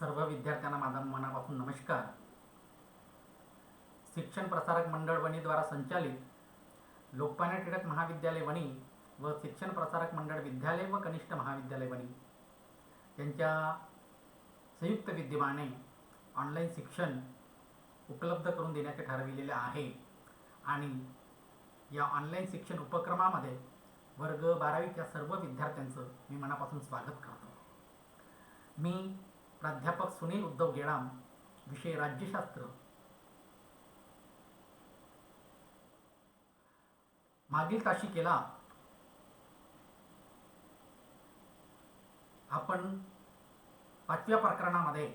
सर्व विद्यार्थ्यांना माझा मनापासून नमस्कार. शिक्षण प्रसारक मंडळ वणीद्वारा संचालित लोकमान्य टिळक महाविद्यालय वणी व शिक्षण प्रसारक मंडळ विद्यालय व कनिष्ठ महाविद्यालय वणी यांच्या संयुक्त विद्यमाने ऑनलाईन शिक्षण उपलब्ध करून देण्याचे ठरविलेले आहे. आणि या ऑनलाईन शिक्षण उपक्रमामध्ये वर्ग बारावीच्या सर्व विद्यार्थ्यांचं मी मनापासून स्वागत करतो. मी प्राध्यापक सुनील उद्धव गेडाम विषय राज्यशास्त्र. मागील तासिकेला आपण पाचव्या प्रकरणामध्ये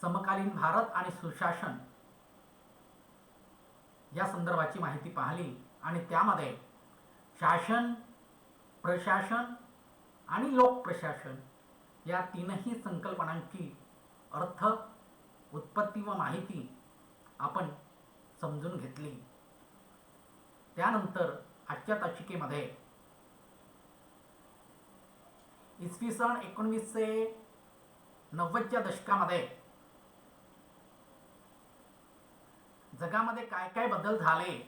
समकालीन भारत आणि सुशासन या संदर्भाची माहिती पाहिली आणि त्यामध्ये शासन प्रशासन आणि लोकप्रशासन या तीनही संकल्पनांची अर्थ उत्पत्ती व माहिती आपण समजून घेतली. त्यानंतर आजच्या तासिकेमध्ये इसवी सन एकोणवीसशे नव्वदच्या दशकामध्ये जगामध्ये काय काय बदल झाले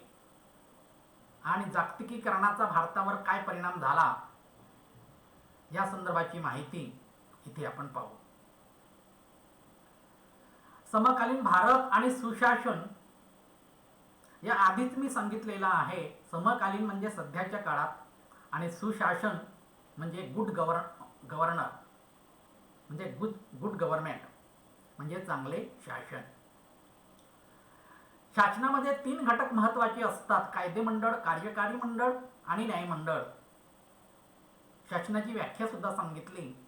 आणि जागतिकीकरणाचा भारतावर काय परिणाम झाला या संदर्भाची माहिती इथे आपण पाहू. समकालीन भारत आणि सुशासन या आधीच मी सांगितलेलं आहे. समकालीन म्हणजे सध्याच्या काळात आणि सुशासन म्हणजे गुड गव्हर गव्हर्नर. म्हणजे गुड गुड गव्हर्नमेंट. म्हणजे चांगले शासन. शासनामध्ये तीन घटक महत्त्वाचे असतात. कायदे मंडळ कार्यकारी मंडळ आणि न्यायमंडळ. शासनाची व्याख्या सुद्धा सांगितली.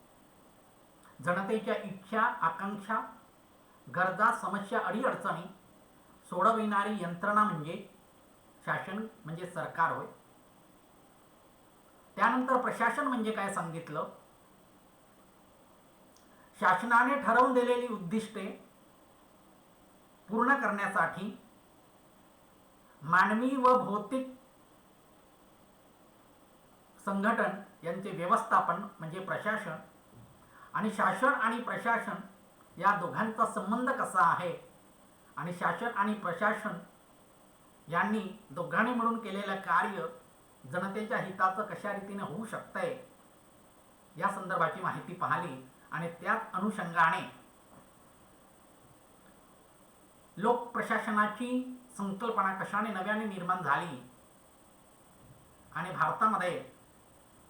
जनतेच्या इच्छा आकांक्षा गरजा समस्या अडीअडचणी सोडविणारी यंत्रणा म्हणजे शासन म्हणजे सरकार होय. त्यानंतर प्रशासन म्हणजे काय सांगितलं? शासनाने ठरवून दिलेली उद्दिष्टे पूर्ण करण्यासाठी मानवी व भौतिक संघटन यांचे व्यवस्थापन म्हणजे प्रशासन आणि शासन आणि प्रशासन या दोघांचा संबंध कसा आहे? आणि शासन आणि प्रशासन यांनी दोघांनी मिळून केलेलं कार्य जनतेच्या हिताचं कशा रीतीने होऊ शकतंय? या संदर्भाची माहिती पाहिली आणि त्याच अनुषंगाने लोक प्रशासनाची संकल्पना कशाने नव्याने निर्माण झाली? आणि भारतामध्ये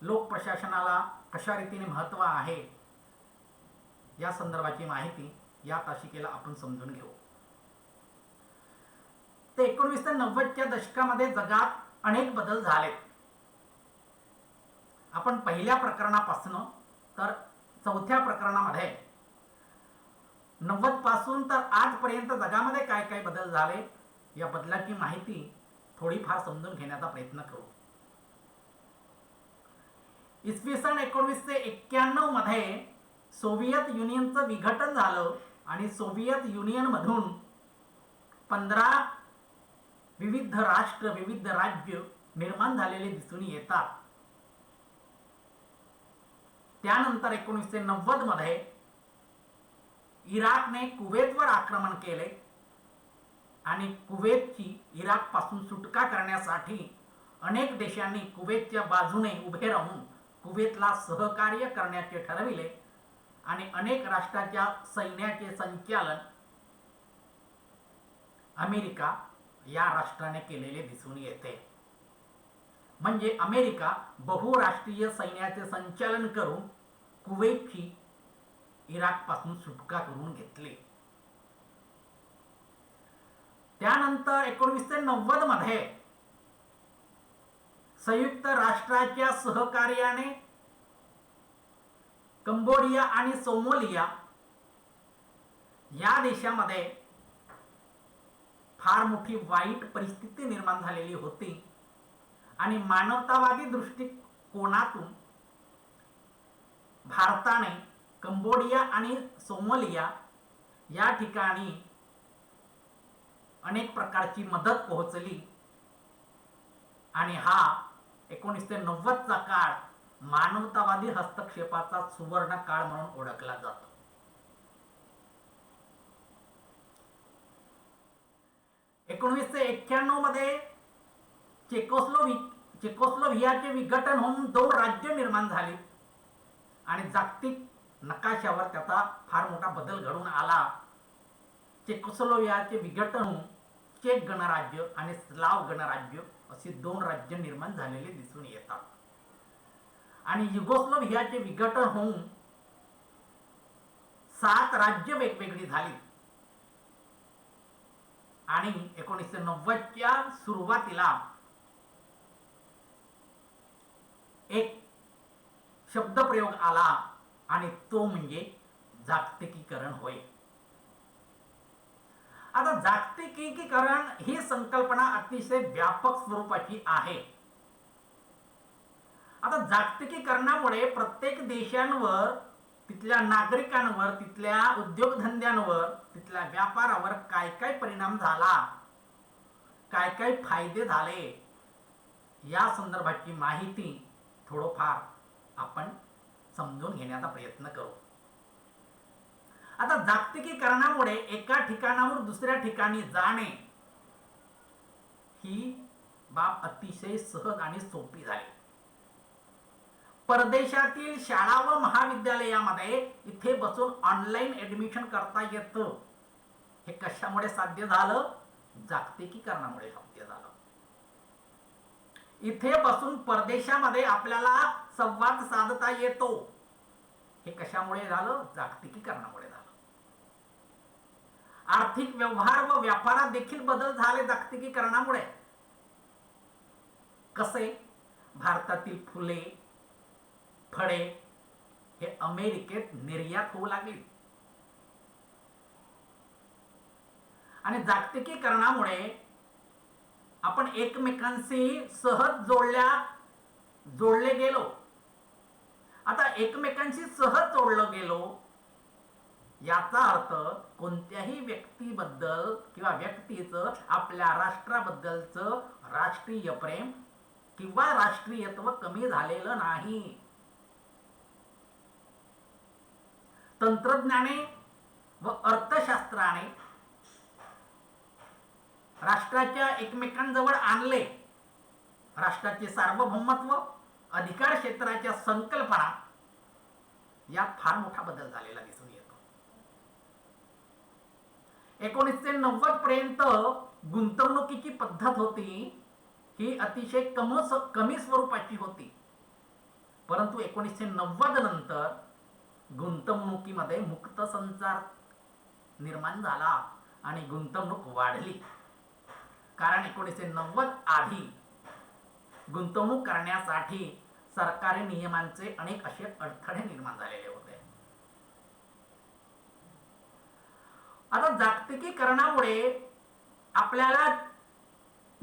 लोक प्रशासनाला कशा रीतीने महत्त्व आहे? या संदर्भाची माहिती या तासिकेला आपण समजून घेऊ. ते एकोणवीसशे नव्वदच्या दशकामध्ये जगात अनेक बदल झालेत. आपण पहिल्या प्रकरणापासून तर चौथ्या प्रकरणामध्ये नव्वदपासून तर आजपर्यंत जगामध्ये काय काय बदल झाले या बदलाची माहिती थोडीफार समजून घेण्याचा प्रयत्न करू. इसवी सन एकोणीसशे एक्क्याण्णवमध्ये सोव्हिएत युनियनचं विघटन झालं आणि सोव्हिएत युनियनमधून पंधरा विविध राष्ट्र विविध राज्य निर्माण झालेले दिसून येतात. त्यानंतर एकोणीसशे नव्वदमध्ये इराकने कुवेतवर आक्रमण केले आणि कुवेतची इराकपासून सुटका करण्यासाठी अनेक देशांनी कुवेतच्या बाजूने उभे राहून कुवेतला सहकार्य करण्याचे ठरविले. आणि अनेक राष्ट्राच्या सैन्याचे संचालन अमेरिका या राष्ट्राने केलेले दिसून येते. म्हणजे अमेरिका बहुराष्ट्रीय सैन्याचे संचालन करून कुवेतची इराकपासून सुटका करून घेतली. त्यानंतर एकोणीसशे नव्वदमध्ये संयुक्त राष्ट्राच्या सहकार्याने कंबोडिया आणि सोमोलिया या देशामध्ये फार मोठी वाईट परिस्थिती निर्माण झालेली होती. आणि मानवतावादी दृष्टिकोनातून भारताने कंबोडिया आणि सोमोलिया या ठिकाणी अनेक प्रकारची मदत पोहोचली. आणि हा एकोणीसशे नव्वदचा काळ मानवतावादी हस्तक्षेपाचा सुवर्ण काळ म्हणून ओळखला जातो. एकोणीसशे एक्क्याण्णवमध्ये चेकोस्लोव्हियाचे विघटन होऊन दोन राज्य निर्माण झाली. आणि जागतिक नकाशावर त्याचा फार मोठा बदल घडून आला. चेकोस्लोव्हियाचे विघटन होऊन चेक गणराज्य आणि स्लाव गणराज्य अशी दोन राज्य निर्माण झालेली दिसून येतात. आणि युगोस्लोव्हियाचे विघटन होऊन सात राज्य वेगवेगळी झाली. आणि एकोणीसशे नव्वदच्या सुरुवातीला एक शब्दप्रयोग आला आणि तो म्हणजे जागतिकीकरण होय. आता जागतिकीकरण ही संकल्पना अतिशय व्यापक स्वरूपाची आहे. आता जागतिकीकरणामुळे प्रत्येक देशांवर तिथल्या नागरिकांवर तिथल्या उद्योगधंद्यांवर तिथल्या व्यापारावर काय काय परिणाम झाला? काय काय फायदे झाले? या संदर्भाची माहिती थोडंफार आपण समजून घेण्याचा प्रयत्न करू. आता जागतिकीकरणामुळे एका ठिकाणावर दुसऱ्या ठिकाणी जाणे ही बाब अतिशय सहज आणि सोपी झाली. परदेशातील शाळा व महाविद्यालयामध्ये इथे बसून ऑनलाईन ऍडमिशन करता येतं. हे कशामुळे साध्य झालं? जागतिकीकरणामुळे साध्य झालं. इथे बसून परदेशामध्ये आपल्याला संवाद साधता येतो. हे कशामुळे झालं? जागतिकीकरणामुळे झालं. आर्थिक व्यवहार व व्यापारात देखील बदल झाले जागतिकीकरणामुळे. कसे? भारतातील फुले फळे हे अमेरिकेत निर्यात होऊ लागली. आणि जागतिकीकरणामुळे आपण एकमेकांशी सहज जोडल्या जोडले गेलो. आता एकमेकांशी सहज जोडलं गेलो याचा अर्थ कोणत्याही व्यक्तीबद्दल किंवा व्यक्तीचं आपल्या राष्ट्राबद्दलचं राष्ट्रीय प्रेम किंवा राष्ट्रीयत्व कमी झालेलं नाही. तंत्रज्ञाने व अर्थशास्त्राने राष्ट्राच्या एकमेकांजवळ आणले. राष्ट्राचे सार्वभौमत्व अधिकार क्षेत्राच्या संकल्पना यात फार मोठा बदल झालेला दिसून येतो. एकोणीसशे नव्वद पर्यंत गुंतवणुकीची पद्धत होती. ही अतिशय कम कमी स्वरूपाची होती. परंतु एकोणीसशे नव्वद नंतर गुंतवणुकीमध्ये मुक्त संचार निर्माण झाला आणि गुंतवणूक वाढली. कारण एकोणीसशे नव्वद आधी गुंतवणूक करण्यासाठी सरकारी नियमांचे अनेक असे अडथळे निर्माण झालेले होते. आता जागतिकीकरणामुळे आपल्याला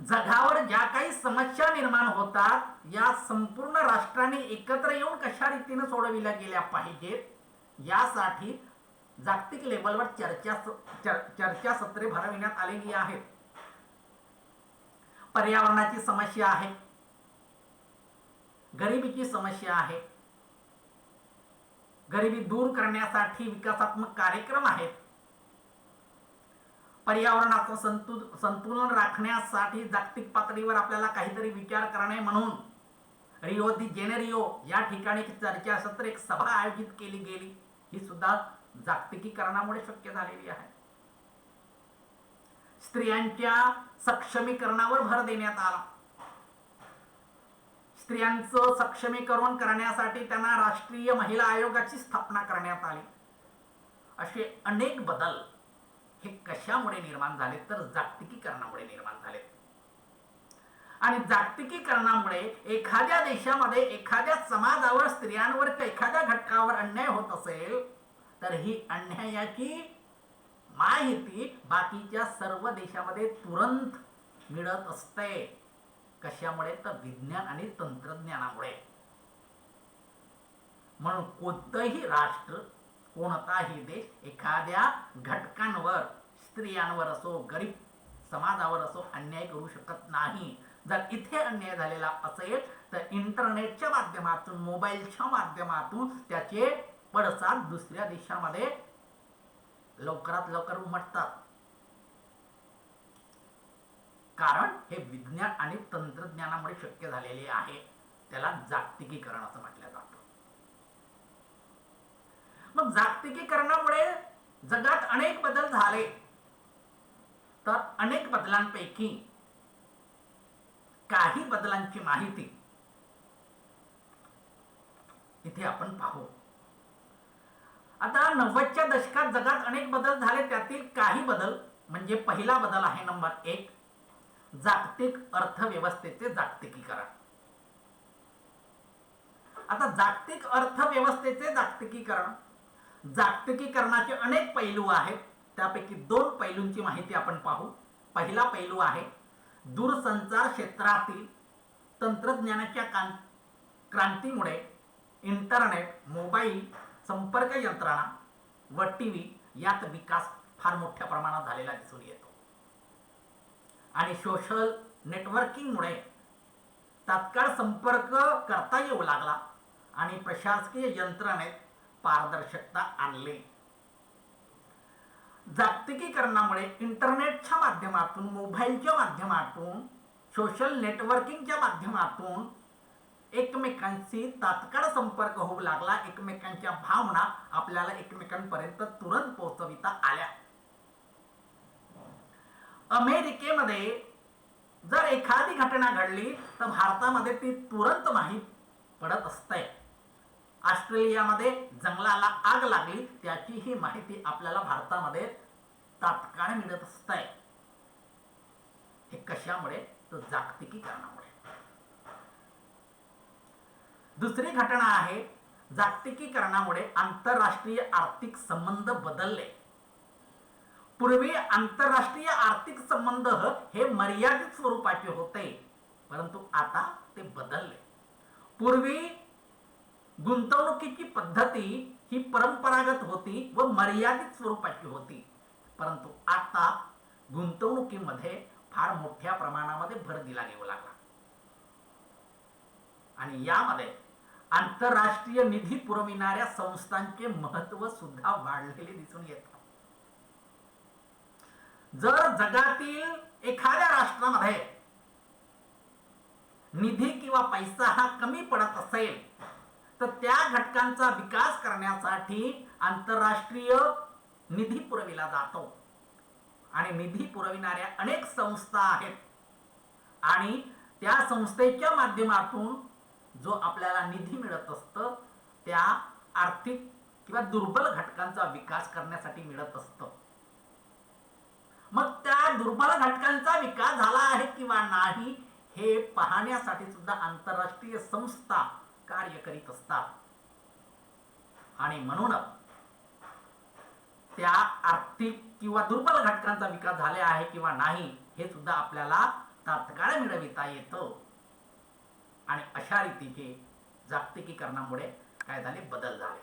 जगावर ज्या काही समस्या निर्माण होतात या संपूर्ण राष्ट्राने एकत्र येऊन कशा रीतीने सोडविल्या गेल्या पाहिजेत यासाठी जागतिक लेवलवर चर्चा चर्चा सत्रे भरविण्यात आलेली आहेत. पर्यावरणाची समस्या आहे. गरिबीची समस्या आहे. गरिबी दूर करण्यासाठी विकासात्मक कार्यक्रम आहेत. पर्यावरणाचं संतु संतुलन राखण्यासाठी जागतिक पातळीवर आपल्याला काहीतरी विचार करणे म्हणून रिओ दी जेनेरिओ या ठिकाणी चर्चासत्र एक सभा आयोजित केली गेली. ही सुद्धा जागतिकीकरणामुळे शक्य झालेली आहे. स्त्रियांच्या सक्षमीकरणावर भर देण्यात आला. स्त्रियांचं सक्षमीकरण करण्यासाठी त्यांना राष्ट्रीय महिला आयोगाची स्थापना करण्यात आली. असे अनेक बदल हे कशामुळे निर्माण झाले? तर जागतिकीकरणामुळे निर्माण झाले. आणि जागतिकीकरणामुळे एखाद्या देशामध्ये एखाद्या समाजावर स्त्रियांवर एखाद्या घटकावर अन्याय होत असेल तर ही अन्यायाची माहिती बाकीच्या सर्व देशामध्ये तुरंत मिळत असते. कशामुळे? तर विज्ञान आणि तंत्रज्ञानामुळे. म्हणून कोणतंही राष्ट्र कोणताही देश एखाद्या घटकांवर स्त्रियांवर असो गरीब समाजावर असो अन्याय करू शकत नाही. जर इथे अन्याय झालेला असेल तर इंटरनेटच्या माध्यमातून मोबाईलच्या माध्यमातून त्याचे पडसाद दुसऱ्या देशामध्ये लवकरात लवकर उमटतात. कारण हे विज्ञान आणि तंत्रज्ञानामुळे शक्य झालेले आहे. त्याला जागतिकीकरण असं म्हटलं जातं मग जागतिकीकरणामुळे जगात अनेक बदल झाले. तर अनेक बदलांपैकी काही बदलांची माहिती इथे आपण पाहू. आता नव्वदच्या दशकात जगात अनेक बदल झाले त्यातील काही बदल म्हणजे पहिला बदल आहे नंबर एक जागतिक अर्थव्यवस्थेचे जागतिकीकरण. आता जागतिक अर्थव्यवस्थेचे जागतिकीकरण जागतिकीकरणाचे अनेक पैलू आहेत. त्यापैकी दोन पैलूंची माहिती आपण पाहू. पहिला पैलू आहे दूरसंचार क्षेत्रातील तंत्रज्ञानाच्या कां क्रांतीमुळे इंटरनेट मोबाईल संपर्क यंत्रणा व टी व्ही यात विकास फार मोठ्या प्रमाणात झालेला दिसून येतो. आणि सोशल नेटवर्किंगमुळे तात्काळ संपर्क करता येऊ लागला आणि प्रशासकीय यंत्रणेत पारदर्शकता आणली. जागतिकीकरणामुळे इंटरनेटच्या माध्यमातून मोबाईलच्या माध्यमातून सोशल नेटवर्किंगच्या माध्यमातून एकमेकांशी तात्काळ संपर्क होऊ लागला. एकमेकांच्या भावना आपल्याला एकमेकांपर्यंत तुरंत पोहोचविता आल्या. अमेरिकेमध्ये जर एखादी घटना घडली तर भारतामध्ये ती तुरंत माहीत पडत असते. ऑस्ट्रेलियामध्ये जंगलाला आग लागली त्याची ही माहिती आपल्याला भारतामध्ये तात्काळ मिळत असते हे कशामुळे? तर जागतिकीकरणामुळे. दुसरी घटना आहे जागतिकीकरणामुळे आंतरराष्ट्रीय आर्थिक संबंध बदलले. पूर्वी आंतरराष्ट्रीय आर्थिक संबंध हे मर्यादित स्वरूपाचे होते परंतु आता ते बदलले. पूर्वी गुंतवणुकीची पद्धती ही परंपरागत होती व मर्यादित स्वरूपाची होती. परंतु आता गुंतवणुकीमध्ये फार मोठ्या प्रमाणामध्ये भर दिला गेऊ लागला. आणि यामध्ये आंतरराष्ट्रीय निधी पुरविणाऱ्या संस्थांचे महत्त्व सुद्धा वाढलेले दिसून येत. जर जगातील एखाद्या राष्ट्रामध्ये निधी किंवा पैसा हा कमी पडत असेल तर त्या घटकांचा विकास करण्यासाठी आंतरराष्ट्रीय निधी पुरविला जातो. आणि निधी पुरविणाऱ्या अनेक संस्था आहेत. आणि त्या संस्थेच्या माध्यमातून जो आपल्याला निधी मिळत असतं त्या आर्थिक किंवा दुर्बल घटकांचा विकास करण्यासाठी मिळत असतं. मग त्या दुर्बल घटकांचा विकास झाला आहे किंवा नाही हे पाहण्यासाठी सुद्धा आंतरराष्ट्रीय संस्था कार्य करीत असतात. आणि म्हणूनच त्या आर्थिक किंवा दुर्बल घटकांचा विकास झाला आहे किंवा नाही हे सुद्धा आपल्याला तात्काळ मिळविता येतं. आणि अशा रीतीचे जागतिकीकरणामुळे काय झाले बदल झाले.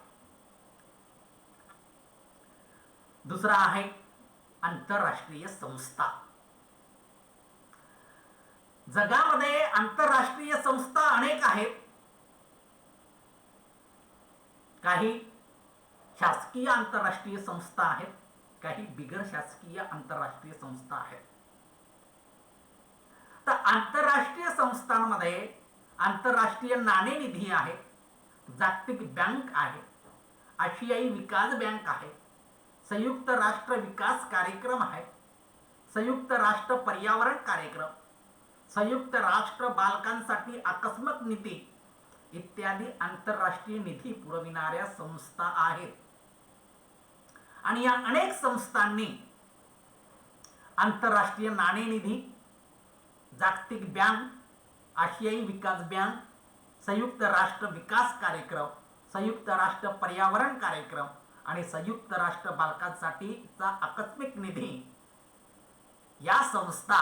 दुसरा आहे आंतरराष्ट्रीय संस्था. जगामध्ये आंतरराष्ट्रीय संस्था अनेक आहेत. काही शासकीय आंतरराष्ट्रीय संस्था आहेत काही बिगर शासकीय आंतरराष्ट्रीय संस्था आहेत. तर आंतरराष्ट्रीय संस्थांमध्ये आंतरराष्ट्रीय नाणेनिधी आहे जागतिक बँक आहे आशियाई विकास बँक आहे संयुक्त राष्ट्र विकास कार्यक्रम आहे संयुक्त राष्ट्र पर्यावरण कार्यक्रम संयुक्त राष्ट्र बालकांसाठी आकस्मिक निधी इत्यादी आंतरराष्ट्रीय निधी पुरविणाऱ्या संस्था आहेत. आणि या अनेक संस्थांनी आंतरराष्ट्रीय नाणेनिधी जागतिक बँक आशियाई विकास बँक संयुक्त राष्ट्र विकास कार्यक्रम संयुक्त राष्ट्र पर्यावरण कार्यक्रम आणि संयुक्त राष्ट्र बालकांसाठीचा आकस्मिक निधी या संस्था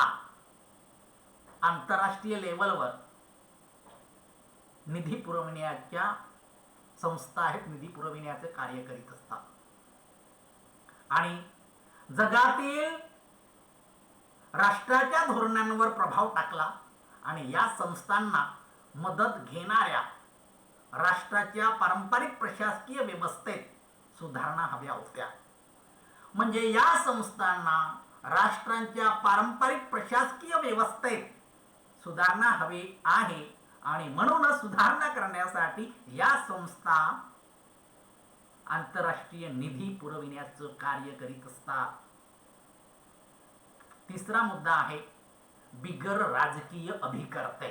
आंतरराष्ट्रीय लेवलवर निधी पुरवण्याच्या संस्था आहेत निधी पुरविण्याचे कार्य करीत असतात. आणि जगातील राष्ट्राच्या धोरणांवर प्रभाव टाकला आणि या संस्थांना मदत घेणाऱ्या राष्ट्राच्या पारंपरिक प्रशासकीय व्यवस्थेत सुधारणा हव्या होत्या. म्हणजे या संस्थांना राष्ट्रांच्या पारंपरिक प्रशासकीय व्यवस्थेत सुधारणा हवी आहे आणि म्हणूनच सुधारणा करण्यासाठी या संस्था आंतरराष्ट्रीय निधी पुरविण्याचं कार्य करीत असतात. तिसरा मुद्दा आहे बिगर राजकीय अभिकर्ते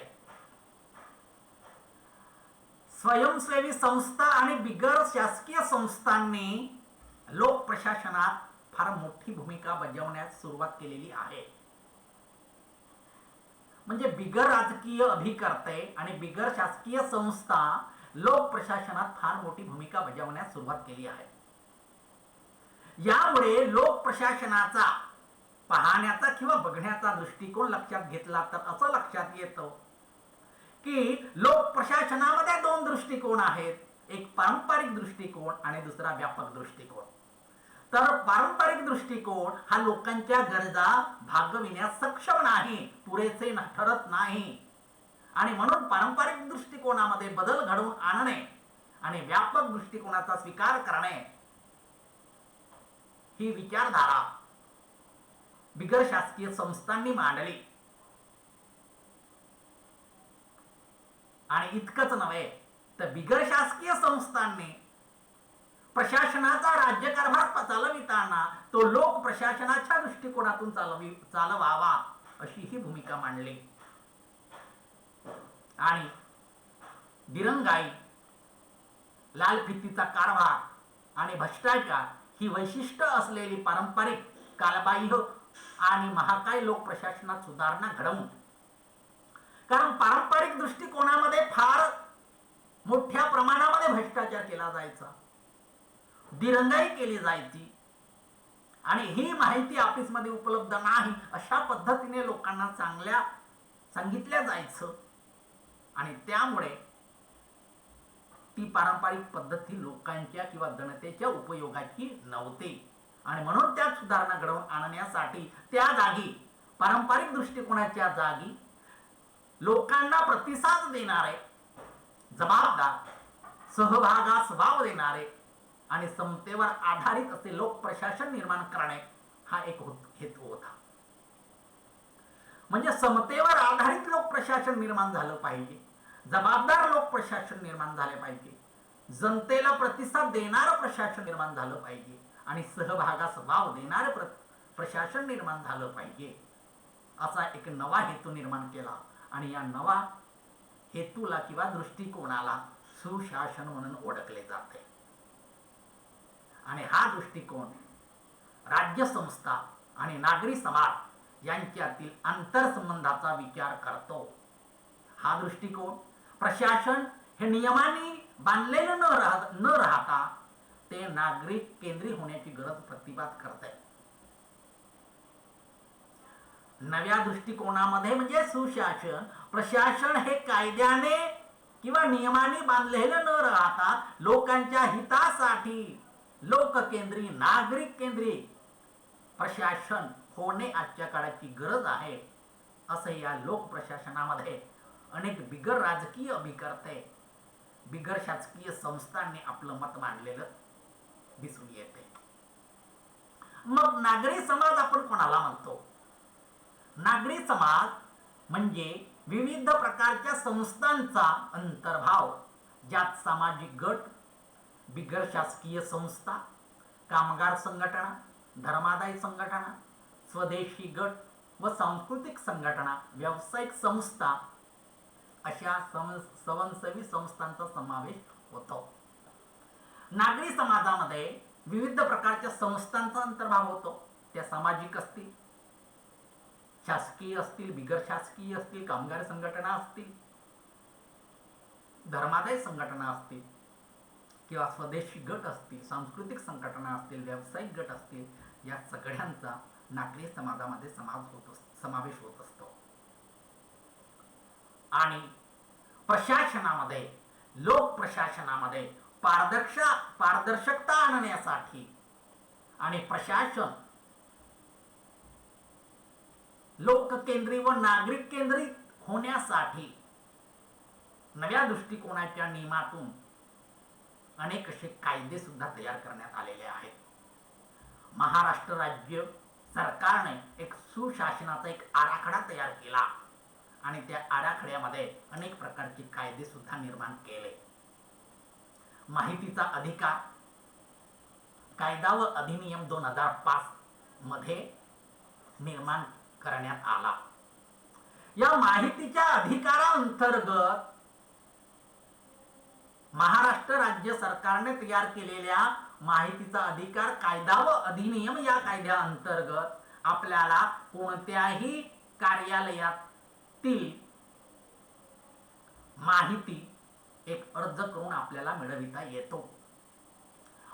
स्वयंसेवी संस्था आणि बिगर शासकीय संस्थांनी लोक प्रशासनात फार मोठी भूमिका बजावण्यास सुरुवात केलेली आहे. म्हणजे बिगर राजकीय अभिकर्ते आणि बिगर शासकीय संस्था लोक प्रशासनात फार मोठी भूमिका बजावण्यास सुरुवात केली आहे. यामुळे लोक प्रशासनाचा पाहण्याचा किंवा बघण्याचा दृष्टिकोन लक्षात घेतला तर असं लक्षात येतं की लोक प्रशासनामध्ये दोन दृष्टिकोन आहेत. एक पारंपरिक दृष्टिकोन आणि दुसरा व्यापक दृष्टिकोन. तर पारंपरिक दृष्टिकोन हा लोकांच्या गरजा भागविण्यास सक्षम नाही पुरेसे ठरत नाही. आणि म्हणून पारंपरिक दृष्टिकोनामध्ये बदल घडवून आणणे आणि व्यापक दृष्टिकोनाचा स्वीकार करणे ही विचारधारा बिगर शासकीय संस्थांनी मांडली. आणि इतकंच नव्हे तर बिगर शासकीय संस्थांनी प्रशासनाचा राज्यकारभार चालविताना तो लोक प्रशासनाच्या दृष्टिकोनातून चालवी चालवावा अशी ही भूमिका मांडली. आणि दिरंगाई लालफितीचा कारभार आणि भ्रष्टाचार ही वैशिष्ट्य असलेली पारंपरिक कालबाह्य आणि महाकाय लोक प्रशासनात सुधारणा घडवून. कारण पारंपरिक दृष्टिकोनामध्ये फार मोठ्या प्रमाणामध्ये भ्रष्टाचार केला जायचा. दिरंगाई केली जायची. आणि ही माहिती ऑफिसमध्ये उपलब्ध नाही अशा पद्धतीने लोकांना चांगल्या सांगितल्या जायचं. आणि त्यामुळे ती पारंपरिक पद्धती लोकांच्या किंवा जनतेच्या उपयोगाची नव्हती. आणि म्हणून त्या सुधारणा घडवून आणण्यासाठी त्या जागी पारंपरिक दृष्टिकोनाच्या जागी लोकांना प्रतिसाद देणारे जबाबदार सहभागास वाव देणारे आणि समतेवर आधारित असे लोक प्रशासन निर्माण करणे हा एक हेतू होता म्हणजे समतेवर आधारित लोक प्रशासन निर्माण झालं पाहिजे. जबाबदार लोक प्रशासन निर्माण झाले पाहिजे. जनतेला प्रतिसाद देणारं प्रशासन निर्माण झालं पाहिजे. आणि सहभागास वाव देणारं प्र प्रशासन निर्माण झालं पाहिजे. असा एक नवा हेतू निर्माण केला. आणि या नवा हेतूला किंवा दृष्टिकोनाला सुशासन म्हणून ओळखले जाते. आणि हा दृष्टिकोन राज्य संस्था आणि नागरी समाज यांच्यातील आंतरसंबंधाचा विचार करतो. हा दृष्टिकोन प्रशासन हे नियमाने बांधलेलं न राह न राहता ते नागरिक केंद्रीय होण्याची गरज प्रतिपाद करते नव्या दृष्टिकोनामध्ये म्हणजे सुशासन प्रशासन हे कायद्याने किंवा नियमाने बांधलेलं न राहता लोकांच्या हितासाठी लोककेंद्री नागरिक केंद्री प्रशासन होणे आजच्या काळाची गरज आहे असं या लोक प्रशासनामध्ये अनेक बिगर राजकीय अभिकर्ते बिगर शासकीय संस्थांनी आपलं मत मांडलेलं दिसून येते. मग नागरी समाज आपण कोणाला म्हणतो? नागरी समाज म्हणजे विविध प्रकारच्या संस्थांचा अंतर्भाव ज्यात सामाजिक गट बिगर शासकीय संस्था कामगार संघटना धर्मादाय संघटना स्वदेशी गट व सांस्कृतिक संघटना व्यावसायिक संस्था अशा सम स्वयंसेवी संस्थांचा समावेश होतो. नागरी समाजामध्ये विविध प्रकारच्या संस्थांचा अंतर्भाव होतो. त्या सामाजिक असतील शासकीय असतील बिगर शासकीय असतील कामगार संघटना असतील धर्मादाय संघटना असतील किंवा स्वदेशी गट असतील सांस्कृतिक संघटना असतील व्यावसायिक गट असतील या सगळ्यांचा नागरी समाजामध्ये समाज होत अस- समावेश होत असतो. आणि प्रशासनामध्ये लोक प्रशासनामध्ये पारदर्श पारदर्शकता आणण्यासाठी आणि प्रशासन लोककेंद्री व नागरिक केंद्रित होण्यासाठी नव्या दृष्टिकोनाच्या नियमातून अनेक असे कायदे सुद्धा तयार करण्यात आलेले आहेत. महाराष्ट्र राज्य सरकारने एक सुशासनाचा एक आराखडा तयार केला आणि त्या आराखड्यामध्ये अनेक प्रकारचे कायदे सुद्धा निर्माण केले. माहितीचा अधिकार कायदा व अधिनियम दोन हजार पाच मध्ये निर्माण करण्यात आला. या माहितीच्या अधिकाराअंतर्गत महाराष्ट्र राज्य सरकारने तयार केलेल्या माहितीचा अधिकार कायदा व अधिनियम या कायद्याअंतर्गत आपल्याला कोणत्याही कार्यालयातील माहिती एक अर्ज करून आपल्याला मिळविता येतो.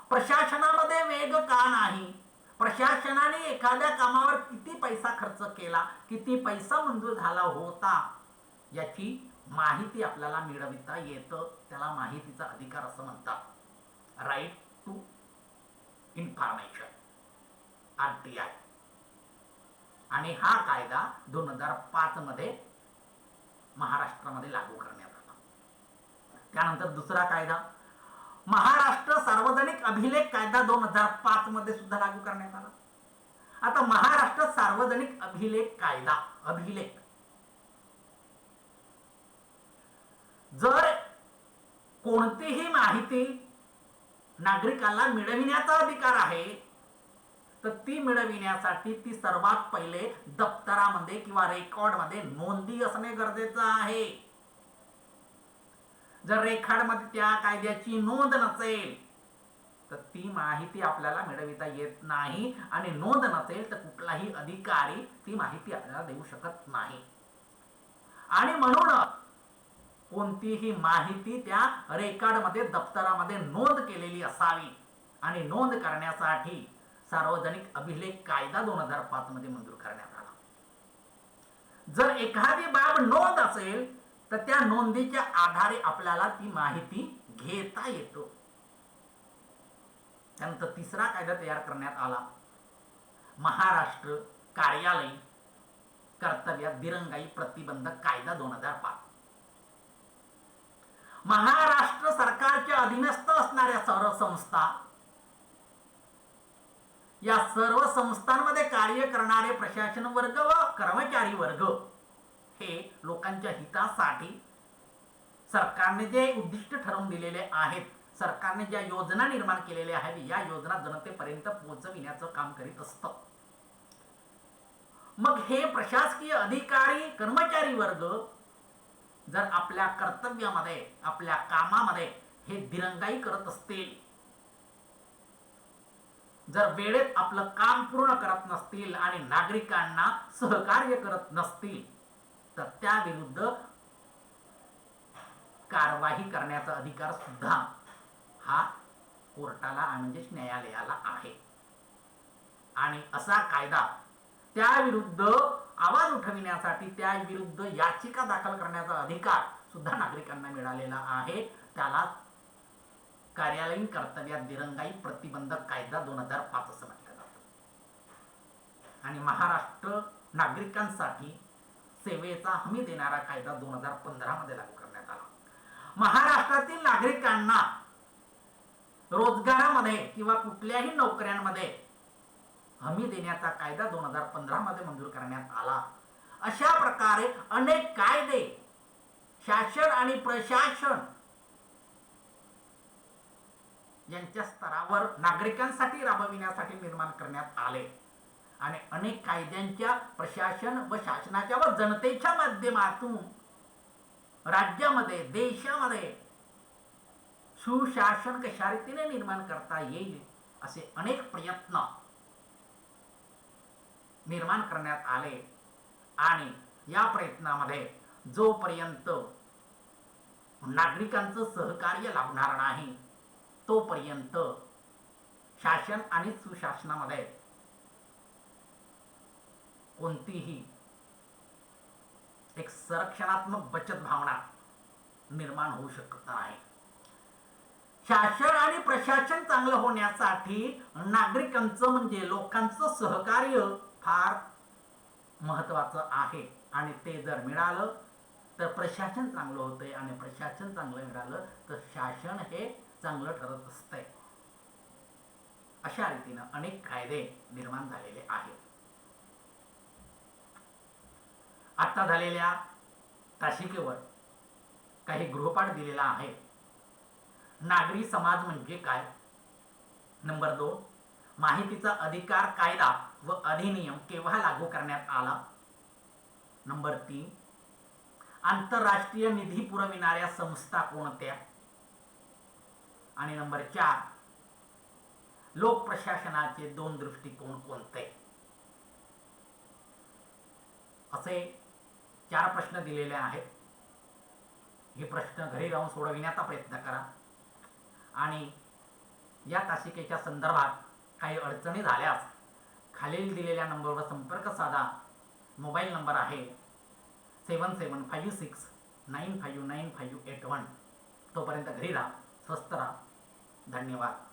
प्रशासनामध्ये वेग का नाही? प्रशासनाने एखाद्या कामावर किती पैसा खर्च केला? किती पैसा मंजूर झाला होता? याची माहिती आपल्याला मिळविता येतं त्याला माहितीचा अधिकार असं म्हणतात. Right to information R T I आणि हा कायदा दोन हजार पाच मध्ये महाराष्ट्रामध्ये लागू करण्यात आला. त्यानंतर दुसरा कायदा महाराष्ट्र सार्वजनिक अभिलेख कायदा दोन हजार पाच मध्ये सुद्धा लागू करण्यात आला. आता महाराष्ट्र सार्वजनिक अभिलेख कायदा अभिलेख. जर कोणतीही माहिती नागरिकांना मिळविण्याचा अधिकार आहे तर ती मिळविण्यासाठी ती सर्वात पहिले दप्तरामध्ये किंवा रेकॉर्डमध्ये नोंदी असणे गरजेचं आहे. जर रेखाडमध्ये त्या कायद्याची नोंद नसेल तर ती माहिती आपल्याला मिळविता येत नाही आणि नोंद नसेल तर कुठलाही अधिकारी ती माहिती आपल्याला देऊ शकत नाही. आणि म्हणून कोणतीही माहिती त्या रेकॉर्डमध्ये दप्तरामध्ये नोंद केलेली असावी. आणि नोंद करण्यासाठी सार्वजनिक अभिलेख कायदा दोन हजार पाच मध्ये मंजूर करण्यात आला. जर एखादी बाब नोंद असेल तर त्या नोंदीच्या आधारे आपल्याला ती माहिती घेता येतो. त्यानंतर तिसरा कायदा तयार करण्यात आला. महाराष्ट्र कार्यालय कर्तव्य दिरंगाई प्रतिबंधक कायदा दोन हजार पाच. महाराष्ट्र सरकारच्या अधीनस्थ असणाऱ्या सर्व संस्था. या सर्व संस्थांमध्ये कार्य करणारे प्रशासन वर्ग व कर्मचारी वर्ग हे लोकांच्या हितासाठी सरकारने जे उद्दिष्ट ठरवून दिलेले आहेत सरकारने ज्या योजना निर्माण केलेल्या आहेत या योजना जनतेपर्यंत पोहोचविण्याचं काम करीत असतं. मग हे प्रशासकीय अधिकारी कर्मचारी वर्ग जर आपल्या कर्तव्यामध्ये आपल्या कामामध्ये हे दिरंगाई करत असतील जर वेळेत आपलं काम पूर्ण करत नसतील आणि नागरिकांना सहकार्य करत नसतील तर त्या विरुद्ध कारवाई करण्याचा अधिकार सुद्धा हा कोर्टाला म्हणजेच न्यायालयाला आहे. आणि असा कायदा त्या विरुद्ध आवाज उठविण्यासाठी त्या विरुद्ध याचिका दाखल करण्याचा अधिकार सुद्धा नागरिकांना मिळालेला आहे. त्याला कार्यालयीन कर्तव्यात दिरंगाई प्रतिबंधक कायदा दोन हजार पाच असं म्हटलं जातं. आणि महाराष्ट्र नागरिकांसाठी सेवेचा हमी देणारा कायदा दोन हजार पंधरा मध्ये लागू करण्यात आला. महाराष्ट्रातील नागरिकांना रोजगारामध्ये किंवा कुठल्याही नोकऱ्यांमध्ये हमी देण्याचा कायदा दोन हजार पंधरा मध्ये मंजूर करण्यात आला. अशा प्रकारे अनेक कायदे शासन आणि प्रशासन यांच्या स्तरावर नागरिकांसाठी राबविण्यासाठी निर्माण करण्यात आले. आणि अनेक कायद्यांच्या प्रशासन व शासनाच्या व जनतेच्या माध्यमातून राज्यामध्ये देशामध्ये सुशासन कशा रीतीने निर्माण करता येईल असे अनेक प्रयत्न निर्माण करण्यात आले. आणि या प्रयत्नामध्ये जोपर्यंत नागरिकांचं सहकार्य लाभणार नाही तोपर्यंत शासन आणि सुशासनामध्ये कोणतीही एक संरक्षणात्मक बचत भावना निर्माण होऊ शकत नाही. शासन आणि प्रशासन चांगलं होण्यासाठी नागरिकांचं म्हणजे लोकांचं सहकार्य फार महत्त्वाचं आहे. आणि ते जर मिळालं तर प्रशासन चांगलं होतंय. आणि प्रशासन चांगलं मिळालं तर शासन हे चांगलं ठरत असतंय. अशा रीतीनं अनेक कायदे निर्माण झालेले आहेत. आत्ता झालेल्या तासिकेवर काही गृहपाठ दिलेला आहे. नागरी समाज म्हणजे काय? नंबर दोन माहितीचा अधिकार कायदा. व अधिनियम केव्हा लागू करण्यात आला? नंबर तीन. आंतरराष्ट्रीय निधी पुरविणाऱ्या संस्था कोणत्या? आणि नंबर चार. लोक प्रशासनाचे दोन दृष्टिकोन कोणते? असे चार प्रश्न दिलेले आहेत. हे प्रश्न घरी राहून सोडविण्याचा प्रयत्न करा. आणि या तासिकेच्या संदर्भात काही अडचणी झाल्यास खालील दिलेल्या नंबरवर संपर्क साधा. मोबाईल नंबर आहे seven seven five six nine five nine five eight one. तोपर्यंत घरी राहा स्वस्त राहा. धन्यवाद.